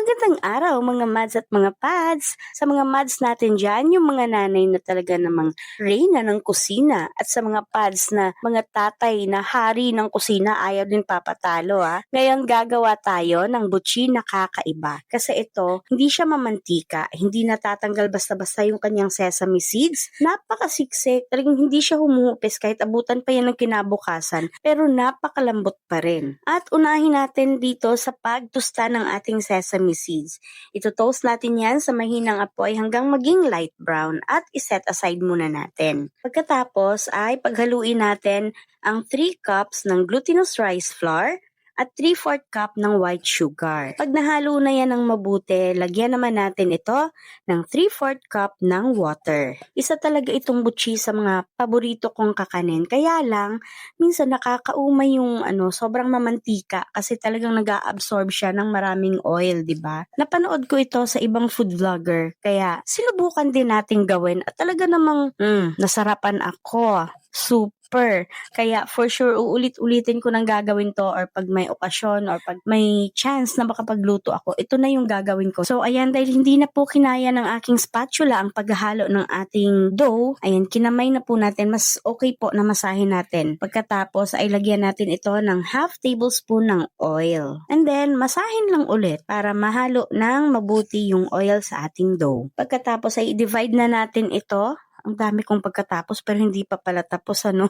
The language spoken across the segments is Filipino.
Magandang araw mga mads at mga pads. Sa mga mads natin dyan, yung mga nanay na talaga namang reyna ng kusina at sa mga pads na mga tatay na hari ng kusina ayaw din papatalo ha. Ngayon gagawa tayo ng butchi na kakaiba. Kasi ito, hindi siya mamantika, hindi natatanggal basta-basta yung kanyang sesame seeds. Napakasiksik, talagang hindi siya humuhupis kahit abutan pa yan ng kinabukasan. Pero napakalambot pa rin. At unahin natin dito sa pagtusta ng ating sesame seeds. Ito-toast natin yan sa mahinang apoy hanggang maging light brown at iset aside muna natin. Pagkatapos ay paghaluin natin ang 3 cups ng glutinous rice flour at 3-4 cup ng white sugar. Pag nahalo na yan ng mabuti, lagyan naman natin ito ng 3-4 cup ng water. Isa talaga itong butchi sa mga paborito kong kakanin. Kaya lang, minsan nakakaumay yung ano, sobrang mamantika kasi talagang nag-absorb siya ng maraming oil, di ba? Napanood ko ito sa ibang food vlogger. Kaya sinubukan din nating gawin at talaga namang mm, nasarapan ako. Super. Kaya for sure uulit-ulitin ko nang gagawin to or pag may okasyon or pag may chance na makapagluto ako, ito na yung gagawin ko. So ayan, dahil hindi na po kinaya ng aking spatula ang paghahalo ng ating dough, ayan, kinamay na po natin. Mas okay po na masahin natin. Pagkatapos ay lagyan natin ito ng half tablespoon ng oil. And then, masahin lang ulit para mahalo ng mabuti yung oil sa ating dough. Pagkatapos ay i-divide na natin ito ang dami kong pagkatapos pero hindi pa pala tapos ano.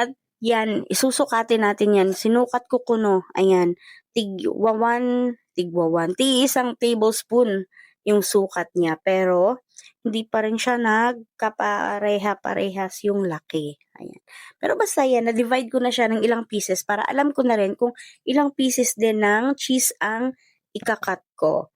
At yan, isusukatin natin yan. Sinukat ko kuno. Ayan, tigwa one, tigwa one. Ti isang tablespoon yung sukat niya. Pero, hindi pa rin siya nagkapareha-parehas yung laki. Ayan. Pero basta yan, na-divide ko na siya ng ilang pieces para alam ko na rin kung ilang pieces din ng cheese ang ikakat ko.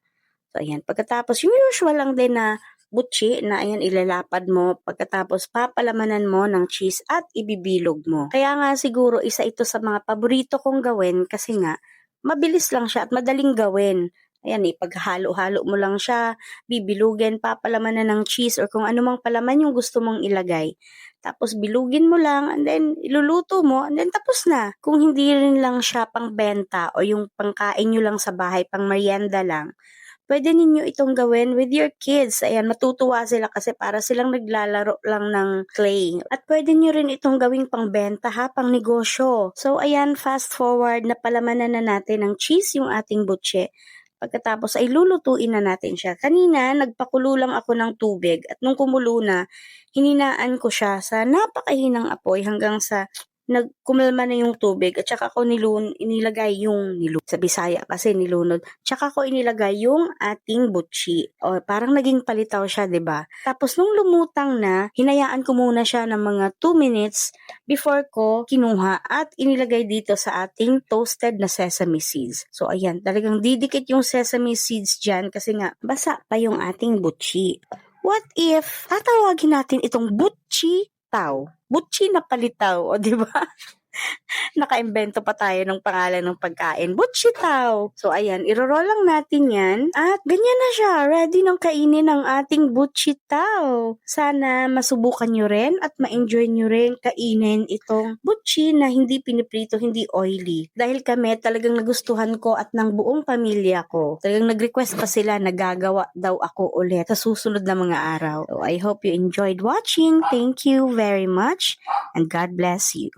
So, ayan. Pagkatapos, yung usual lang din na butchi na ayan ilalapad mo pagkatapos papalamanan mo ng cheese at ibibilog mo. Kaya nga siguro isa ito sa mga paborito kong gawin kasi nga mabilis lang siya at madaling gawin. Ayan, ipaghalo-halo mo lang siya, bibilugin, papalamanan ng cheese or kung anumang palaman yung gusto mong ilagay. Tapos bilugin mo lang and then iluluto mo and then tapos na. Kung hindi rin lang siya pang benta o yung pangkain nyo lang sa bahay, pang merienda lang, pwede ninyo itong gawin with your kids. Ayan, matutuwa sila kasi para silang naglalaro lang ng clay. At pwede nyo rin itong gawing pangbenta ha, pang negosyo. So ayan, fast forward, napalamanan na natin ng cheese yung ating butche. Pagkatapos ay lulutuin na natin siya. Kanina, nagpakulo lang ako ng tubig at nung kumulo na, hininaan ko siya sa napakahinang apoy hanggang sa nagkumalma na yung tubig at saka ko nilun, inilagay yung nilun. Sa Bisaya kasi nilunod. Tsaka ko inilagay yung ating butchi. O parang naging palitaw siya, 'di ba? Tapos nung lumutang na, hinayaan ko muna siya ng mga 2 minutes before ko kinuha at inilagay dito sa ating toasted na sesame seeds. So ayan, talagang didikit yung sesame seeds diyan kasi nga basa pa yung ating butchi. What if tatawagin natin itong butchi tao? Butchi na palitaw, o di ba? Nakaimbento pa tayo ng pangalan ng pagkain. Butchitaw. So, ayan, iroroll lang natin yan. At ganyan na siya. Ready ng kainin ng ating butchitaw. Sana masubukan nyo rin at ma-enjoy nyo rin kainin itong butchi na hindi piniprito, hindi oily. Dahil kami talagang nagustuhan ko at ng buong pamilya ko. Talagang nag-request pa sila na gagawa daw ako ulit sa susunod na mga araw. So, I hope you enjoyed watching. Thank you very much and God bless you.